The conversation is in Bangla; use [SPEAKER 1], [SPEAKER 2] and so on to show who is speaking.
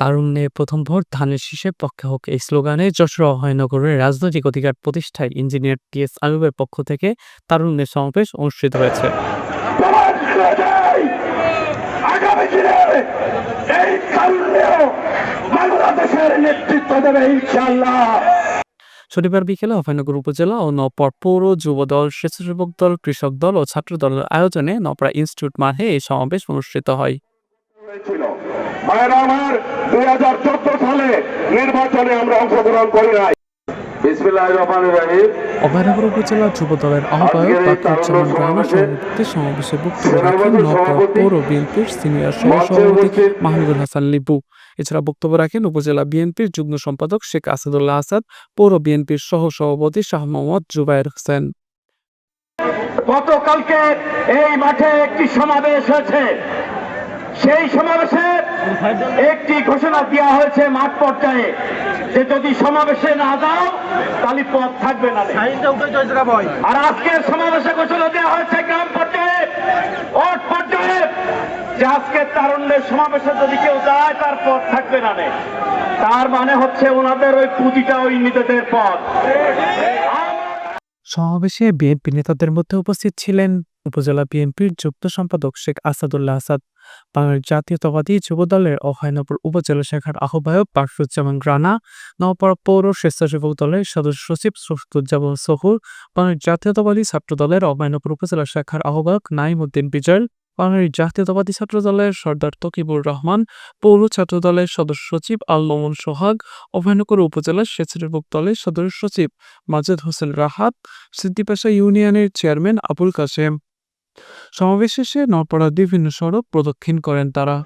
[SPEAKER 1] তারুণ্যে প্রথম ভোট ধানের শীষের পক্ষে হোক। এই স্লোগানে যশোর অভয়নগরের রাজনৈতিক অধিকার প্রতিষ্ঠায় ইঞ্জিনিয়ার টি এস আয়ুবের পক্ষ থেকে তারুণ্যের সমাবেশ অনুষ্ঠিত হয়েছে।
[SPEAKER 2] নেতৃত্ব দেবে ইনশাল্লাহ
[SPEAKER 1] শনিবার বিকেলে অভয়নগর উপজেলা ও নপর পৌর যুবদল স্বেচ্ছাসেবক দল কৃষক দল ও ছাত্র দলের আয়োজনে নপরা ইনস্টিটিউট মাঠে এই সমাবেশ অনুষ্ঠিত হয়।
[SPEAKER 2] আমার দুই হাজার চোদ্দ সালে নির্বাচনে আমরা অংশগ্রহণ করি নাই। বিসমিল্লাহ রহমান রাহিম।
[SPEAKER 1] অভয়নগর উপজেলা যুব দলের আহ্বায়ক বাকিরুজ্জামান রানা সভাপতিত্বে সমাবেশে বক্তব্য রাখেন নপরা পৌর বিএনপির সিনিয়র সহসভাপতি মাহমুদুল হাসান লিপু এছাড়া বক্তব্য রাখেন উপজেলা বিএনপির যুগ্ম সম্পাদক শেখ আসাদুল্লাহ আসাদ পৌর বিএনপির সহ সভাপতি শাহ মোহাম্মদ জুবায়ের হোসেন।
[SPEAKER 2] গতকালকে এই মাঠে একটি সমাবেশ হয়েছে। সেই সমাবেশে একটি ঘোষণা দেওয়া হয়েছে মাঠ পর্যায়ে যে যদি সমাবেশে না যাও তাহলে পথ থাকবে না। আর আজকের সমাবেশে ঘোষণা দেওয়া হয়েছে গ্রাম পর্যায়ে যে আজকে তারুণ্যের সমাবেশে যদি কেউ যায়, তার পথ থাকবে না। তার মানে হচ্ছে ওনাদের ওই পুঁজিটা ওই নিজেদের পথ
[SPEAKER 1] সমাবেশে বিএনপি নেতাদের মধ্যে উপস্থিত ছিলেন উপজেলা বিএনপির যুগ্ম সম্পাদক শেখ আসাদুল্লাহ আসাদ বাংলাদেশ জাতীয়তাবাদী যুবদলের অভয়নগর উপজেলা শাখার আহ্বায়ক বাসুজ্জামান রানা নওপাড়া পৌর স্বেচ্ছাসেবক দলের সদস্য সচিব শফিকুজ্জামান সহুর বাংলাদেশ জাতীয়তাবাদী ছাত্র দলের অভয়নগর উপজেলা শাখার আহ্বায়ক নাইম উদ্দিন বিজয় বাংলাদেশ জাতীয়তাবাদী ছাত্র দলের সর্দার তকিবুর রহমান, পৌর ছাত্র দলের সদস্য সচিব আল্লমুল সোহাগ, অভয়নগর উপজেলার স্বেচ্ছাসেবক দলের সদস্য সচিব মাজেদ হোসেন রাহাত, সিদ্দিপেশা ইউনিয়নের চেয়ারম্যান আবুল কাশেম। সমাবেশ শেষে নরপাড়ার বিভিন্ন সড়ক প্রদক্ষিণ করেন তারা।